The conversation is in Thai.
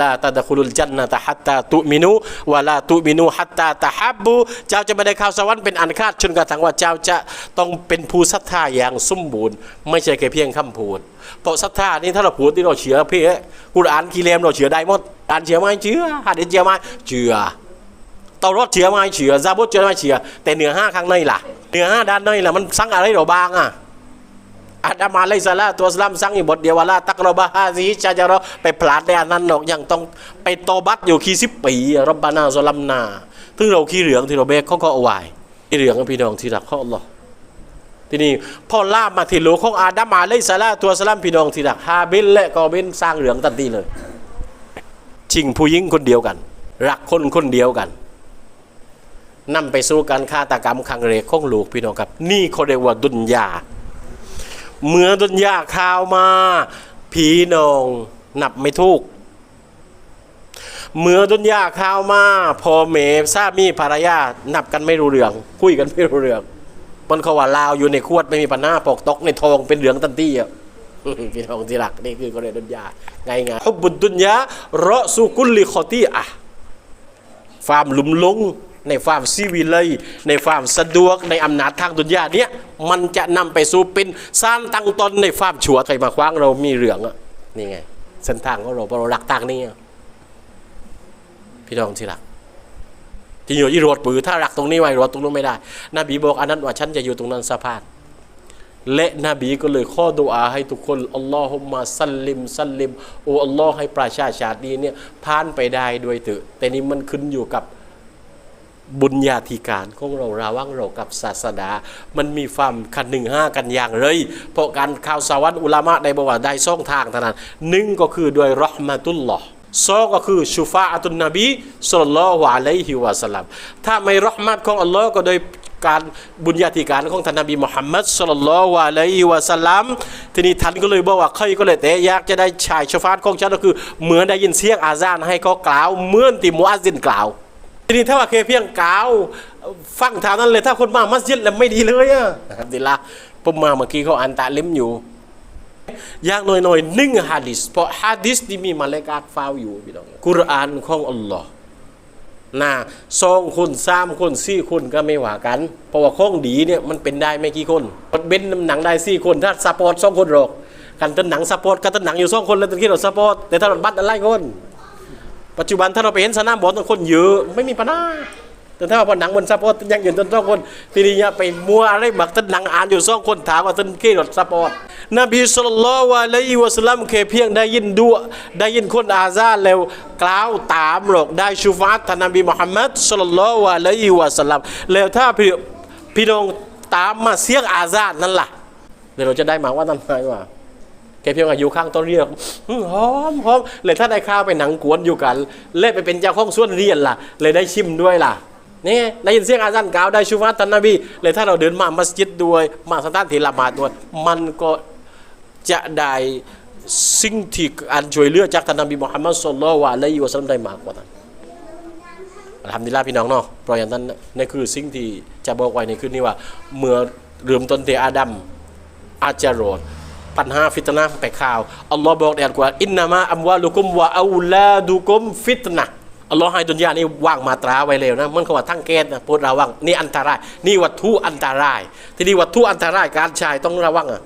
ลาตาดะคุลุลจันนะตะฮัตตาตุมินูวะลาตุมินูฮัตตาตะฮับบูเจ้าจะไม่ได้เข้าสวรรค์เป็นอันคาดจนกระทั่งว่าเจ้าจะต้องเป็นผู้ศรัทธาอย่างสมบูรณ์ ไม่ใช่แค่เพียงคำพูดเพราะศรัทธานี่ถ้าเราพูดที่เราเชื่อเพ่กุรอานกีเลมเราเชื่อได้หมดอ่านเชื่อไหมเชื่อหะดีษเชื่อไหมเชื่อเตารถเชื่อไหมเชื่อซาบุตเชื่อไหมเชื่อแต่เหนือห้าข้างในล่ะเหนือห้าด้านในล่ะมันสั่งอะไรเราบ้างอะ อาดามาไลซาลาตัวสลัมสั่งอยู่บทเดียวว่าลาตักรบะฮาซีชาจารอไปพลาดในอันนั้นหรอกยังต้องไปโตบัตอยู่คีสิบปีรับบานาซอลัมนาถึงเราขี้เหลืองที่เราเบกเขาก็เอาไว้ขี้เหลืองพี่น้องที่รักเขาอัลอฮ์ทีนี้พ่อล่ามมาที่โลกของอาดามาไลซาลาตัวสลัมพี่น้องที่รักฮาบิลและกอบินสร้างเหลืองทันทีเลย ชิงผู้หญิงคนเดียวกัน รักคนคนเดียวกันนำไปสู่การฆาตกรรมครั้งแรกของลูกพี่น้องครับ นี่เขาเรียกว่าดุนยา เมื่อดุนยาข่าวมา ผีนองนับไม่ถูกเมื่อดุนยาข่าวมาพ่อเมสาบมีภรรยานับกันไม่รู้เรื่อง คุยกันไม่รู้เรื่อง มันเขาว่าลาวอยู่ในขวดไม่มีปัญหาปอกตกในทองเป็นเหลืองตันตี้อะพี่น้องที่รักนี่คือก็เลยดุนยาไงไงฮุบบุดดุนยาเราะสุกุลลิคอตีอะฟาร์มหลุมลง ในฟามซีวิเลย ในฟามสะดวกในอำนาจทางดุนยาเนี้ยมันจะนำไปสู่เป็นสร้างตั้งตนในฟามชัวใครมาคว้างเรามีเหลืองอะนี่ไงเส้นทางของเราเพราะเราหลักทางนี้พี่น้องที่รักที่อยู่ที่รถปือถ้ารักตรงนี้ไว้รถตรงนู้นไม่ได้ นบีบอกอันนั้นว่าฉันจะอยู่ตรงนั้นสะพานและนบีก็เลยข้อดุอาให้ทุกคนอัลลอฮุมมาสัลลิมสัลลิมโอ้อัลลอฮ์ให้ประชาชาตินี้เนี่ยผ่านไปได้ด้วยเถอะแต่นี่มันขึ้นอยู่กับ บุญญาธิการของเราระว่างเรากับศาสดา มันมีความคันหนึ่งห้ากันอย่างเลย เพราะการข่าวสวรรค์อุลามะได้บอกว่าได้สองทางเท่านั้นหนึ่งก็คือโดยรอห์มะตุลลอฮ์สองก็คือชุฟาอะตุนนบีสุลลัลลอฮุอะลัยฮิวะสัลลัมถ้าไม่รอห์มะตของอัลลอฮ์ก็โดยการบุญญาธิการของท่านนบีมุฮัมมัดสุลลัลลอฮุอะลัยฮิวะสัลลัมทีนี้ท่านก็เลยบอกว่าใครก็เลยแต่อยากจะได้ชายชฟาตของฉันก็คือเหมือนได้ยินเสียงอาซานให้เขากล่าวเหมือนที่มุอัซซินกล่าว ทีนี้ถ้าว่าเคเพียงกาวฟังทางนั้นเลยถ้าคนมามัสยิดแล้วไม่ดีเลยอะนะครับดีละผมมาเมื่อกี้เขาอ่านตะลิมอยู่อย่างน้อยๆหนึ่งฮะดิษเพราะฮะดิษที่มีมาเลกาฟ้าวอยู่พี่น้องกุรอานของอัลลอฮ์นะสองคนสามคนสี่คนก็ไม่ว่ากัน เพราะว่าของดีเนี่ยมันเป็นได้ไม่กี่คนเบนหนังได้สี่คนถ้าสปอร์ตสองคนหรอกกันต้นหนังสปอร์ตกันต้นหนังอยู่สองคนแล้วต้นคิดว่าสปอร์ตแต่ถ้าเราบัตรอะไรคน ปัจจุบันถ้าเราไปเห็นสนามบอลต้นคนเยอะไม่มีปัญหาแต่ถ้าว่าพอหนังบนสปอร์ตยังอยู่ต้นสองคนทีนี้ไปมัวอะไรบักต้นหนังอ่านอยู่สองคนถามว่าต้นคิดว่าสปอร์ตนบีสุลต่านละวะลัยฮิวะสลัมเคเพียงได้ยินดูได้ยินคนอาซาแล้วกล่าวตามหรอกได้ชูฟาตท่านนบีมุฮัมมัดสุลลัลละวะลัยฮิวะสลัมแล้วถ้าพี่พี่น้องตามมาเสียงอาซานั่นล่ะเดี๋ยวเราจะได้มาว่านั่นหมายว่า แกเพียงอายุข้างต้นเรียกหอมหอมเลยถ้าได้ข้าวไปหนังกวนอยู่กัน เล่ไปเป็นเจ้าของส่วนเรียนล่ะ เลยได้ชิมด้วยล่ะนี่ได้ยินเสียงอาจารย์กล่าวได้ชูฟัตตันนบีเลยถ้าเราเดินมามัสยิดด้วยมาสถานที่ละหมาดด้วยมันก็จะได้สิ่งที่อันช่วยเหลือจากท่านนบีมุฮัมมัดสุลลัลลอฮุอะลัยฮิวะซัลลัมได้มากกว่านั้นทำดีละพี่น้องเนาะเพราะอย่างนั้นนั่นคือสิ่งที่จะบอกไว้ในคืนนี้ว่า เมื่อเริ่มต้นที่อาดัมอาจจะรอด ปัญหาฟิตนะไปข่าวอัลลอฮ์บอกในอัลกุรอานอินนามะอัมวาลุกุมวะอูลาดุกุมฟิตนะอัลลอฮ์ให้ดุนยานี่วางมาตราไว้แล้วนะมันคำว่าทั้งเกณฑ์นะพูดระวังนี่อันตราย นี่วัตถุอันตราย ที่นี่วัตถุอันตรายการชายต้องระวังอะ